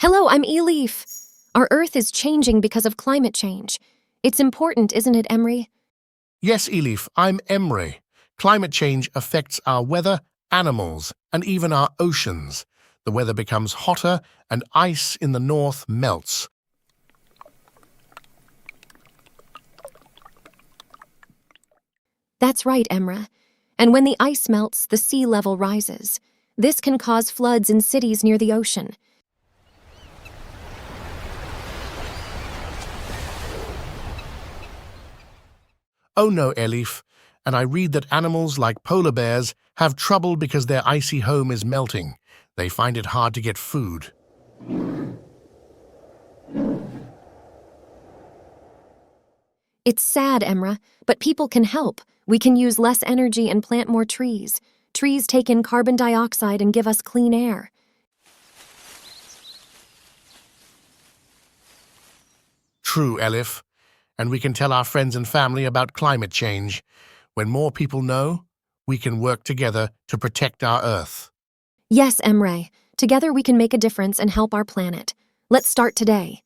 Hello, I'm Eleaf. Our Earth is changing because of climate change. It's important, isn't it, Emery? Yes, Elif, I'm Emre. Climate change affects our weather, animals, and even our oceans. The weather becomes hotter and ice in the north melts. That's right, Emra. And when the ice melts, the sea level rises. This can cause floods in cities near the ocean. Oh no, Elif, and I read that animals like polar bears have trouble because their icy home is melting. They find it hard to get food. It's sad, Emra, but people can help. We can use less energy and plant more trees. Trees take in carbon dioxide and give us clean air. True, Elif. And we can tell our friends and family about climate change. When more people know, we can work together to protect our Earth. Yes, Emre. Together we can make a difference and help our planet. Let's start today.